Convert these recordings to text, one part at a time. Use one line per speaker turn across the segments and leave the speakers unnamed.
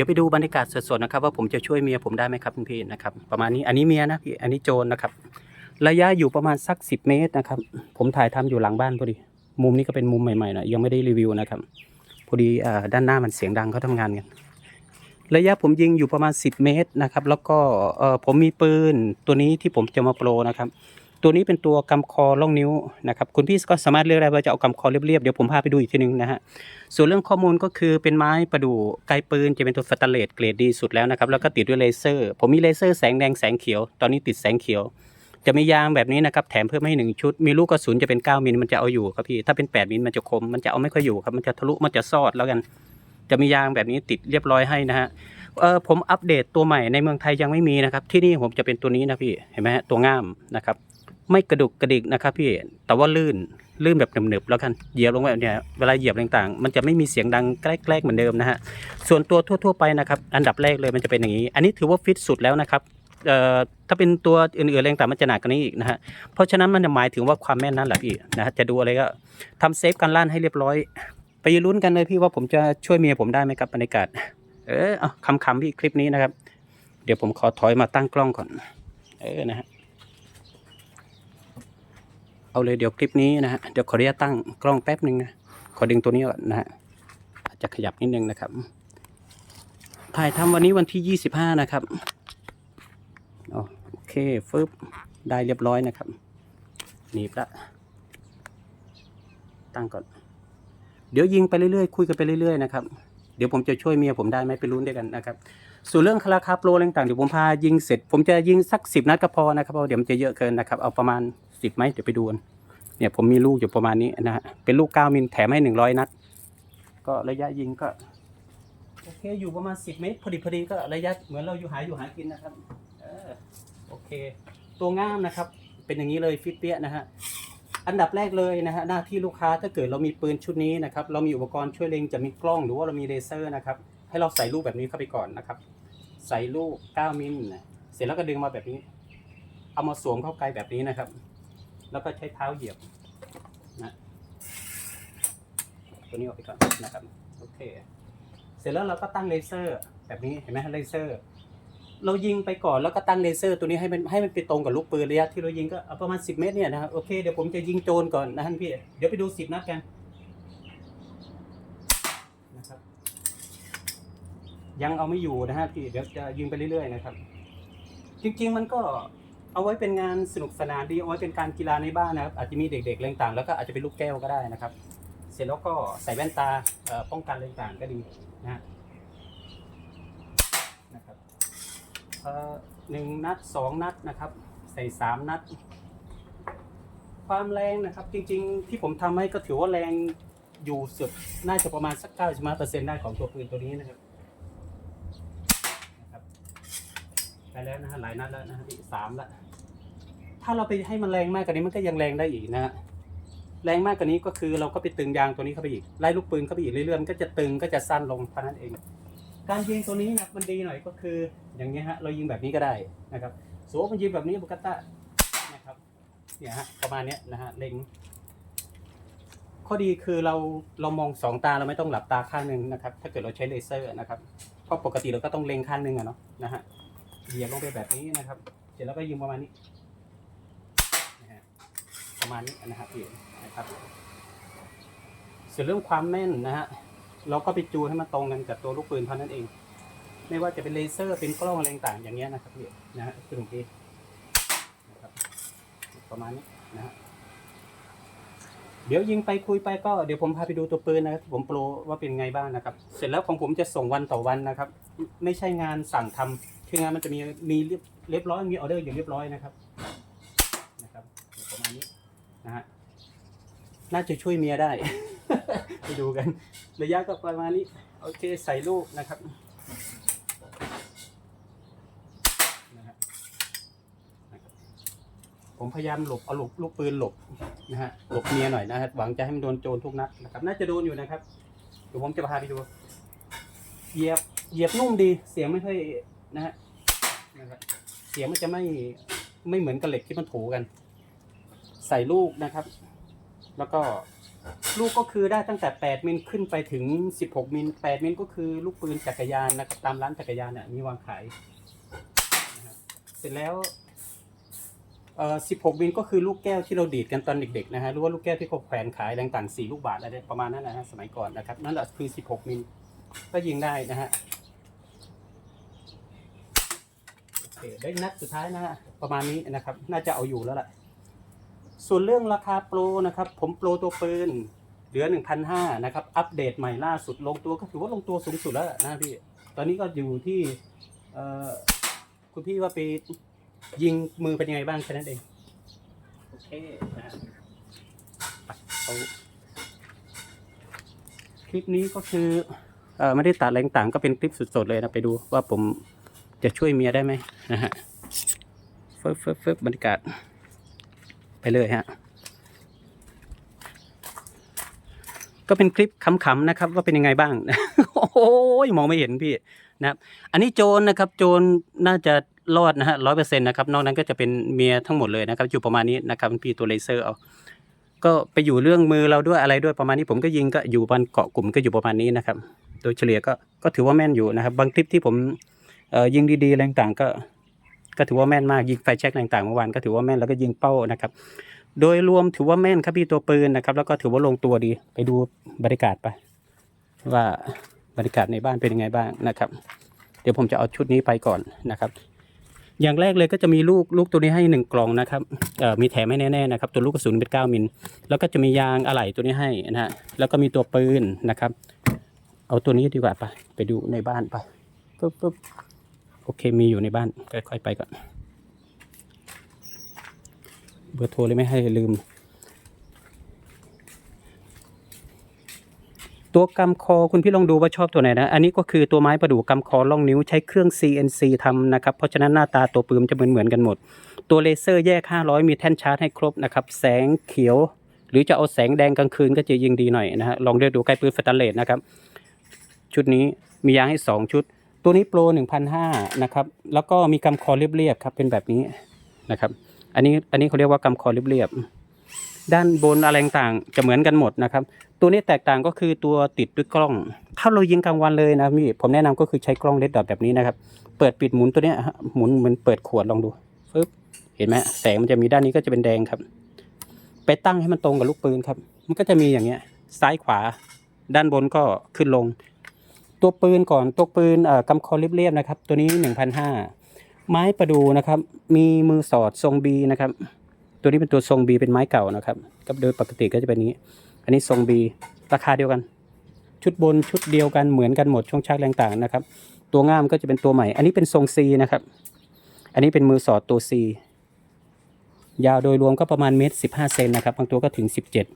ดี๋ยวไปดูบรรยากาศสดๆนะครับ ว่าผมจะช่วยเมียผมได้ไหมครับคุณพี่นะครับ ประมาณนี้อันนี้เมียนะพี่อันนี้โจรนะครับ ระยะอยู่ประมาณสัก 10 เมตรนะครับ ผมถ่ายทำอยู่หลังบ้านพอดี มุมนี้ก็เป็นมุมใหม่ๆน่อยยังไม่ได้รีวิวนะครับพอดีด้านหน้ามันเสียงดังเขาทำงานกันระยะผมยิงอยู่ประมาณ 10 เมตรนะครับ แล้วก็ผมมีปืนตัวนี้ที่ผมจะมาโปรนะครับ ตัวนี้เป็นตัวกำคอล่องนิ้วนะครับคุณพี่ก็สามารถเลือกได้ว่าจะเอากำคอเรียบๆเดี๋ยวผมพาไปดูอีกทีหนึงนะฮะส่วนเรื่องข้อมูลก็คือเป็นไม้ประดู่ไกลปืนจะเป็นตัวสแตนเลสเกรดดีสุดแล้วนะครับแล้วก็ติดด้วยเลเซอร์ ผมมีเลเซอร์แสงแดงแสงเขียว ตอนนี้ติดแสงเขียว จะมียางแบบนี้นะครับแถมเพิ่มให้หนึ่งชุด มีลูกกระสุนจะเป็น9มิลมันจะเอาอยู่ครับพี่ถ้าเป็น8มิลมันจะคมมันจะเอาไม่ค่อยอยู่ครับมันจะทะลุมันจะซอดแล้วกัน จะมียางแบบนี้ติดเรียบร้อยให้นะฮะเออผมอัปเดตตัวใหม่ในเมืองไทยยังไม่มีนะครับที่นี่ผมจะเป็นตัวนี้นะพี่เห็นไหมฮะตัวง่ามนะครับ ไม่กระดุกกระดิกนะครับพี่แต่ว่าลื่นลื่นแบบหนึบๆแล้วกันเหยียบลงไปเนี่ยเวลาเหยียบต่างๆ มันจะไม่มีเสียงดังแกล้ๆเหมือนเดิมนะฮะส่วนตัวทั่ว ๆ ไปนะครับอันดับแรกเลยมันจะเป็นอย่างนี้ อันนี้ถือว่าฟิตสุดแล้วนะครับเอ่อถ้าเป็นตัวอื่นๆอะไรต่างๆมันจะหนักกว่านี้อีกนะฮะเพราะฉะนั้นมันหมายถึงว่าความแม่นนั่นแหละพี่นะฮะจะดูอะไรก็ทำเซฟการลั่นให้เรียบร้อย ไปลุ้นกันเลยพี่ว่าผมจะช่วยเมียผมได้ไหมครับบรรยากาศเออเอาคำๆพี่คลิปนี้นะครับ เดี๋ยวผมขอถอยมาตั้งกล้องก่อน เออนะฮะ เอาเลยเดี๋ยวคลิปนี้นะฮะเดี๋ยวขออนุญาตตั้งกล้องแป๊บหนึ่งนะขอดึงตัวนี้ก่อนนะฮะอาจจะขยับนิดนึงนะครับ ถ่ายทำวันนี้วันที่ 25 นะครับโอเคฟึบได้เรียบร้อยนะครับหนีบละตั้งก่อน เดี๋ยวยิงไปเรื่อยๆ คุยกันไปเรื่อยๆนะครับ เดี๋ยวผมจะช่วยเมียผมได้ไหมไปลุ้นด้วยกันนะครับ ส่วนเรื่องราคาโปรอะไรต่างๆเดี๋ยวผมพายิงเสร็จ ผมจะยิงสักสิบนัดก็พอนะครับเพราะเดี๋ยวมันจะเยอะเกินนะครับเอาประมาณสิบไหมเดี๋ยวไปดูกันเนี่ยผมมีลูกอยู่ประมาณนี้นะฮะเป็นลูกเก้ามิลแถมให้หนึ่งร้อยนัด ก็ระยะยิงก็โอเคอยู่ประมาณสิบเมตรพอดีพอดีก็ระยะเหมือนเราอยู่หาอยู่หากินนะครับโอเค ตัวง่ามนะครับ เป็นอย่างนี้เลยฟิตเปี้ยนะฮะ อันดับแรกเลยนะฮะหน้าที่ลูกค้าถ้าเกิดเรามีปืนชุดนี้นะครับเรามีอุปกรณ์ช่วยเล็งจะมีกล้องหรือว่าเรามีเลเซอร์นะครับให้เราใส่ลูกแบบนี้เข้าไปก่อนนะครับ ใส่ลูก 9 มิลนะเสร็จแล้วก็ดึงมาแบบนี้ เอามาสวมเข้าไกลแบบนี้นะครับ แล้วก็ใช้เท้าเหยียบนะตัวนี้ออกไปก่อนนะครับโอเค เสร็จแล้วเราก็ตั้งเลเซอร์แบบนี้เห็นไหมเลเซอร์ เรายิงไปก่อนแล้วก็ตั้งเลเซอร์ตัวนี้ให้มันให้มันไปตรงกับลูกปืนระยะที่เรายิงก็เอาประมาณ 10 เมตรเนี่ยนะครับโอเคเดี๋ยวผมจะยิงโจรก่อนนะท่านพี่ เดี๋ยวไปดู 10 นัดกันนะครับยังเอาไม่อยู่นะฮะพี่เดี๋ยวจะยิงไปเรื่อยๆนะครับ จริงๆมันก็เอาไว้เป็นงานสนุกสนานดีเอาไว้เป็นการกีฬาในบ้านนะครับอาจจะมีเด็กๆอะไรต่างแล้วก็อาจจะเป็นลูกแก้วก็ได้นะครับ เสร็จแล้วก็ใส่แว่นตาป้องกันอะไรต่างก็ดีนะฮะนะครับ เอ่อหนึ่งนัดสองนัดนะครับ ใส่สามนัด ความแรงนะครับ จริงๆ ที่ผมทำให้ก็ถือว่าแรงอยู่สุดน่าจะประมาณสักเก้าสิบเปอร์เซ็นต์ได้ของตัวปืนตัวนี้นะครับนะครับไปแล้วนะฮะหลายนัดแล้วนะฮะที่สามละถ้าเราไปให้มันแรงมากกว่านี้มันก็ยังแรงได้อีกนะฮะแรงมากกว่านี้ก็คือเราก็ไปตึงยางตัวนี้เข้าไปอีกไล่ลูกปืนเข้าไปอีกเรื่อยๆมันก็จะตึงก็จะสั้นลงเท่านั้นเอง การยิงตัวนี้นะมันดีหน่อยก็คือ อย่างนี้ยฮะเรายิงแบบนี้ก็ได้นะครับสมมติมันยิงแบบนี้บุกตะนะครับเนี่ยฮะประมาณเนี้ยนะฮะเล็งข้อดีคือเราเรามองสองตาเราไม่ต้องหลับตาข้างหนึ่งนะครับ ถ้าเกิดเราใช้เลเซอร์นะครับเพราะปกติเราก็ต้องเล็งข้างหนึ่งอะเนาะนะฮะเหยียบลงไปแบบนี้นะครับ เสร็จแล้วก็ยิงประมาณนี้นะฮะประมาณนี้นะครับพี่นะครับส่วนเรื่องความแม่นนะฮะ เราก็ไปจูนให้มันตรงกันกับตัวลูกปืนเท่านั้นเอง ไม่ว่าจะเป็นเลเซอร์เป็นกล้องอะไรต่างๆอย่างเงี้ยนะครับพี่นะฮะคือตรงนี้นะครับประมาณนี้นะฮะเดี๋ยวยิงไปคุยไปก็เดี๋ยวผมพาไปดูตัวปืนนะครับที่ผมโปรว่าเป็นไงบ้างนะครับ เสร็จแล้วของผมจะส่งวันต่อวันนะครับ ไม่ใช่งานสั่งทำคืองานมันจะมีมีเรียบเรียบร้อยมีออเดอร์อยู่เรียบร้อยนะครับนะครับประมาณนี้นะฮะน่าจะช่วยเมียได้ ไปดูกัน ระยะก็ประมาณนี้ โอเคใส่ลูกนะครับผมพยายามหลบเอาหลบลูกปืนหลบนะฮะหลบเมียหน่อยนะฮะหวังจะให้มันโดนโจรทุกนัดนะครับ น่าจะโดนอยู่นะครับเดี๋ยวผมจะพาไปดูเหยียบเหยียบนุ่มดีเสียงไม่ค่อยนะฮะนะครับเสียงมันจะไม่ไม่เหมือนกับเหล็กที่มันถูกัน ใส่ลูกนะครับ แล้วก็ ลูกก็คือได้ตั้งแต่ 8 มิลขึ้นไปถึง 16 มิล 8 มิลก็คือลูกปืนจักรยานนะครับตามร้านจักรยานเนี่ยมีวางขายนะครับเสร็จแล้วเอ่อ16 มิลก็คือลูกแก้วที่เราดีดกันตอนเด็กๆนะฮะหรือว่าลูกแก้วที่เขาแขวนขายแรงต่าง 4 ลูกบาทอะไรประมาณนั้นนะฮะสมัยก่อนนะครับนั่นแหละคือ 16 มิลก็ยิงได้นะฮะโอเคได้นัดสุดท้ายนะฮะประมาณนี้นะครับ น่าจะเอาอยู่แล้วล่ะ ส่วนเรื่องราคาโปรนะครับผมโปรตัวปืนเหลือ 1,500นะครับอัปเดตใหม่ล่าสุดลงตัวก็ถือว่าลงตัวสูงสุดแล้วนะพี่ ตอนนี้ก็อยู่ที่เอ่อคุณพี่ว่าไปยิงมือเป็นยังไงบ้างแค่นั้นเอง โอเคนะฮะไปเอาคลิปนี้ก็คือเอ่อไม่ได้ตัดอะไรต่างๆก็เป็นคลิปสดๆเลยนะไปดูว่าผมจะช่วยเมียได้ไหมนะฮะเฟิบเฟิบเฟิบบรรยากาศไป เลยฮะก็เป็นคลิปขำๆนะครับว่าเป็นยังไงบ้าง โอ้ยมองไม่เห็นพี่นะครับ อันนี้โจรนะครับ โจรน่าจะรอดนะฮะร้อยเปอร์เซ็นต์นะครับ นอกนั้นก็จะเป็นเมียทั้งหมดเลยนะครับ อยู่ประมาณนี้นะครับพี่ตัวเลเซอร์เอา ก็ไปอยู่เรื่องมือเราด้วยอะไรด้วยประมาณนี้ ผมก็ยิงก็อยู่บนเกาะกลุ่มก็อยู่ประมาณนี้นะครับ โดยเฉลี่ยก็ก็ถือว่าแม่นอยู่นะครับ บางคลิปที่ผมยิงดีๆอะไรต่างก็ ก็ถือว่าแม่นมากยิงไฟแช็กต่างๆเมื่อวานก็ถือว่าแม่นแล้วก็ยิงเป้านะครับ โดยรวมถือว่าแม่นครับพี่ตัวปืนนะครับ แล้วก็ถือว่าลงตัวดีไปดูบรรยากาศไป ว่าบรรยากาศในบ้านเป็นยังไงบ้างนะครับ เดี๋ยวผมจะเอาชุดนี้ไปก่อนนะครับ อย่างแรกเลยก็จะมีลูกลูกตัวนี้ให้หนึ่งกล่องนะครับมีแถมให้แน่ๆนะครับตัวลูกกระสุนเป็นเก้ามิลแล้วก็จะมียางอะไหล่ตัวนี้ให้นะฮะแล้วก็มีตัวปืนนะครับ เอาตัวนี้ดีกว่าไปไปดูในบ้านไปปึ๊บปึ๊บ โอเคมีอยู่ในบ้านค่อยๆไปก่อน เบอร์โทรเลยไม่ให้ลืม ตัวกำคอคุณพี่ลองดูว่าชอบตัวไหนนะ อันนี้ก็คือตัวไม้ประดู่กำคอล่องนิ้วใช้เครื่อง CNC ทำนะครับ เพราะฉะนั้นหน้าตาตัวปืนจะเหมือนเหมือนๆกันหมด ตัวเลเซอร์แยก 500 มีแท่นชาร์จให้ครบนะครับ แสงเขียว หรือจะเอาแสงแดงกลางคืนก็จะยิงดีหน่อยนะฮะลองเลือกดูใกล้ปืนสแตนเลสนะครับชุดนี้มียางให้ 2 ชุด ตัวนี้โปร1,500นะครับ แล้วก็มีกำคอเรียบๆครับ เป็นแบบนี้นะครับ อันนี้อันนี้เขาเรียกว่ากำคอเรียบๆด้านบนอะไรต่างจะเหมือนกันหมดนะครับ ตัวนี้แตกต่างก็คือตัวติดด้วยกล้อง ถ้าเรายิงกลางวันเลยนะพี่ผมแนะนำก็คือใช้กล้องเลดดอทแบบนี้นะครับ เปิดปิดหมุนตัวเนี้ยหมุนเหมือนเปิดขวดลองดูฟึบเห็นไหมแสงมันจะมีด้านนี้ก็จะเป็นแดงครับ ไปตั้งให้มันตรงกับลูกปืนครับ มันก็จะมีอย่างเงี้ย ซ้ายขวา ด้านบนก็ขึ้นลง ตัวปืนก่อนตัวปืนเอ่อกำคอเรียบๆนะครับ ตัวนี้หนึ่งพันห้าไม้ประดูนะครับ มีมือสอดทรงบีนะครับ ตัวนี้เป็นตัวทรงบีเป็นไม้เก่านะครับก็โดยปกติก็จะเป็นนี้ อันนี้ทรงบีราคาเดียวกัน ชุดบนชุดเดียวกันเหมือนกันหมดช่วงชักแรงต่างนะครับ ตัวง่ามก็จะเป็นตัวใหม่ อันนี้เป็นทรงซีนะครับ อันนี้เป็นมือสอดตัวซี ยาวโดยรวมก็ประมาณเมตรสิบห้าเซนนะครับบางตัวก็ถึงสิบเจ็ด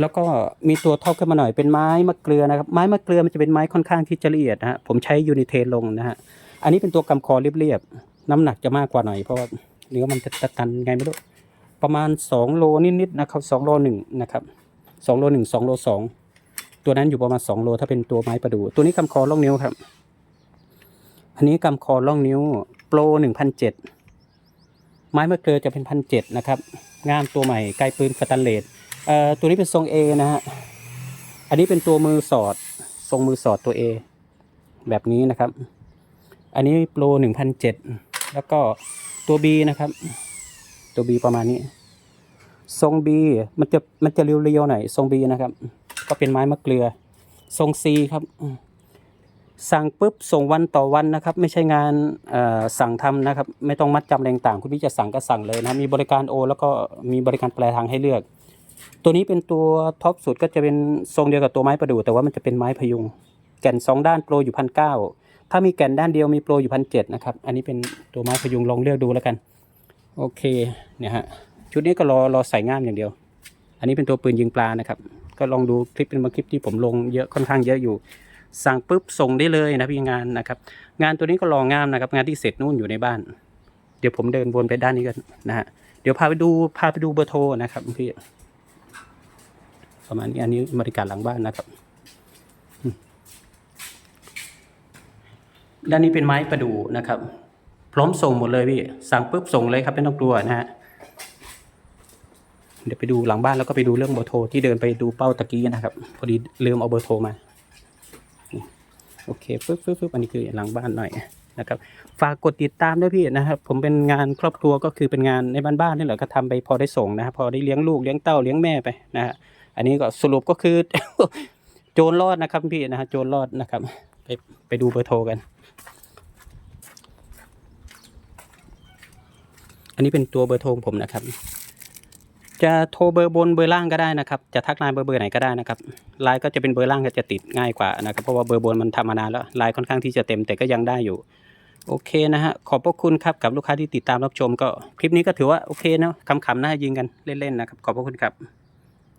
แล้วก็มีตัวท็อปขึ้นมาหน่อยเป็นไม้มะเกลือนะครับไม้มะเกลือมันจะเป็นไม้ค่อนข้างที่จะละเอียดนะฮะผมใช้ยูนิเทนลงนะฮะอันนี้เป็นตัวกำคอเรียบๆน้ำหนักจะมากกว่าหน่อยเพราะว่าเนื้อมันจะตันไงไม่รู้ประมาณสองโลนิดๆนะครับสองโลหนึ่งนะครับสองโลหนึ่งสองโลสองตัวนั้นอยู่ประมาณสองโลถ้าเป็นตัวไม้ประดู่ตัวนี้กำคอล่องนิ้วครับ อันนี้กำคอล่องนิ้วโปรหนึ่งพันเจ็ด ไม้มะเกลือจะเป็นพันเจ็ดนะครับงามตัวใหม่ไกลปืนสแตนเลสเอ่อตัวนี้เป็นทรง A นะฮะอันนี้เป็นตัวมือสอดทรงมือสอดตัว A แบบนี้นะครับ อันนี้โปรหนึ่งพันเจ็ดแล้วก็ตัว B นะครับ ตัว B ประมาณนี้ ทรง B มันจะมันจะเรียวๆหน่อยทรง B นะครับ ก็เป็นไม้มะเกลือ ทรง C ครับ สั่งปุ๊บส่งวันต่อวันนะครับ ไม่ใช่งานสั่งทำนะครับ ไม่ต้องมัดจำแรงต่างคุณพี่จะสั่งก็สั่งเลยนะมีบริการโอ แล้วก็มีบริการแปลทางให้เลือก ตัวนี้เป็นตัวท็อปสุดก็จะเป็นทรงเดียวกับตัวไม้ประดู่แต่ว่ามันจะเป็นไม้พยุง แก่นสองด้านโปรอยู่พันเก้าถ้ามีแก่นด้านเดียวมีโปรอยู่พันเจ็ดนะครับอันนี้เป็นตัวไม้พยุงลองเลือกดูแล้วกัน โอเคเนี่ยฮะชุดนี้ก็รอรอใส่ง่ามอย่างเดียว อันนี้เป็นตัวปืนยิงปลานะครับ ก็ลองดูคลิปเป็นบางคลิปที่ผมลงเยอะค่อนข้างเยอะอยู่ สั่งปุ๊บส่งได้เลยนะพี่งานนะครับ งานตัวนี้ก็รองามนะครับ งานที่เสร็จนู่นอยู่ในบ้าน เดี๋ยวผมเดินวนไปด้านนี้กันนะฮะเดี๋ยวพาไปดูพาไปดูเบอร์โทรนะครับพี่ประมาณนี้อันนี้บริการหลังบ้านนะครับด้านนี้เป็นไม้ประดู่นะครับ พร้อมส่งหมดเลยพี่สั่งปุ๊บส่งเลยครับไม่ต้องกลัวนะฮะเดี๋ยวไปดูหลังบ้านแล้วก็ไปดูเรื่องเบอร์โทรที่เดินไปดูเป้าตะกี้นะครับ พอดีลืมเอาเบอร์โทรมา โอเคปึ๊บปึ๊บปึ๊บอันนี้คือหลังบ้านหน่อยนะครับฝากกดติดตามด้วยพี่นะครับผมเป็นงานครอบครัวก็คือเป็นงานในบ้านๆนี่แหละก็ทำไปพอได้ส่งนะครับพอได้เลี้ยงลูกเลี้ยงเต้าเลี้ยงแม่ไปนะฮะอันนี้ก็สรุปก็คือโจรรอดนะครับพี่นะฮะโจรรอดนะครับ ไปไปดูเบอร์โทรกัน อันนี้เป็นตัวเบอร์โทรผมนะครับ จะโทรเบอร์บนเบอร์ล่างก็ได้นะครับ จะทักไลน์เบอร์เบอร์ไหนก็ได้นะครับไลน์ก็จะเป็นเบอร์ล่างก็จะติดง่ายกว่านะครับ เพราะว่าเบอร์บนมันทำมานานแล้วไลน์ค่อนข้างที่จะเต็มแต่ก็ยังได้อยู่ โอเคนะฮะ ขอบพระคุณครับกับลูกค้าที่ติดตามรับชมก็ คลิปนี้ก็ถือว่าโอเคเนาะขำๆน่ายิงกันเล่นๆนะครับ ขอบพระคุณครับ